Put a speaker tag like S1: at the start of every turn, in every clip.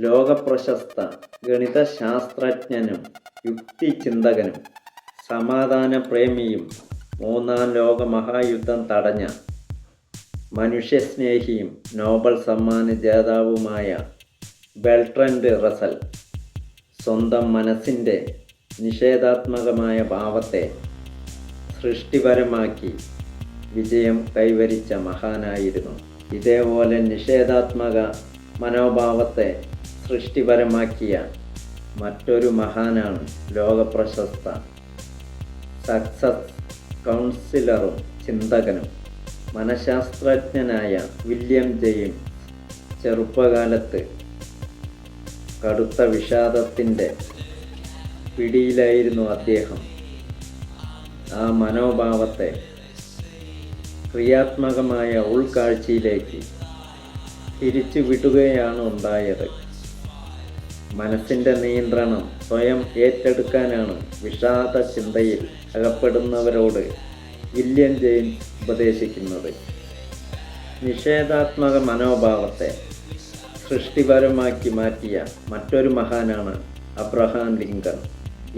S1: ലോകപ്രശസ്ത ഗണിതശാസ്ത്രജ്ഞനും യുക്തിചിന്തകനും സമാധാനപ്രേമിയും മൂന്നാം ലോക മഹായുദ്ധം തടഞ്ഞ മനുഷ്യസ്നേഹിയും നോബൽ സമ്മാന ജേതാവുമായ ബെൽട്രൻഡ് റസൽ സ്വന്തം മനസ്സിന്റെ നിഷേധാത്മകമായ ഭാവത്തെ സൃഷ്ടിപരമാക്കി വിജയം കൈവരിച്ച മഹാനായിരുന്നു. ഇതേപോലെ നിഷേധാത്മക മനോഭാവത്തെ സൃഷ്ടിപരമാക്കിയ മറ്റൊരു മഹാനാണ് ലോകപ്രശസ്ത സക്സസ് കൗൺസിലറും ചിന്തകനും. മനഃശാസ്ത്രജ്ഞനായ വില്യം ജെയിം ചെറുപ്പകാലത്ത് കടുത്ത വിഷാദത്തിന്റെ പിടിയിലായിരുന്നു അദ്ദേഹം. ആ മനോഭാവത്തെ ക്രിയാത്മകമായ ഉൾക്കാഴ്ചയിലേക്ക് തിരിച്ചു വിടുകയാണ് ഉണ്ടായത്. മനസ്സിന്റെ നിയന്ത്രണം സ്വയം ഏറ്റെടുക്കാനാണ് വിഷാദ ചിന്തയിൽ അകപ്പെടുന്നവരോട് വില്യം ജെയിംസ് ഉപദേശിക്കുന്നത്. നിഷേധാത്മക മനോഭാവത്തെ സൃഷ്ടിപരമാക്കി മാറ്റിയ മറ്റൊരു മഹാനാണ് അബ്രഹാം ലിങ്കൺ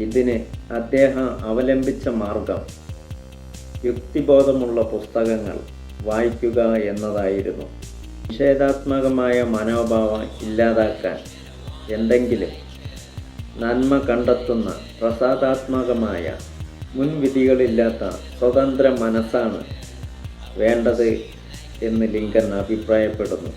S1: ഇതിന് അദ്ദേഹം അവലംബിച്ച മാർഗം യുക്തിബോധമുള്ള പുസ്തകങ്ങൾ വായിക്കുക എന്നതായിരുന്നു. നിഷേധാത്മകമായ മനോഭാവം ഇല്ലാതാക്കാൻ എന്തെങ്കിലും നന്മ കണ്ടെത്തുന്ന പ്രസാദാത്മകമായ മുൻവിധികളില്ലാത്ത സ്വതന്ത്ര മനസ്സാണ് വേണ്ടത് എന്ന് ലിങ്കൻ അഭിപ്രായപ്പെടുന്നു.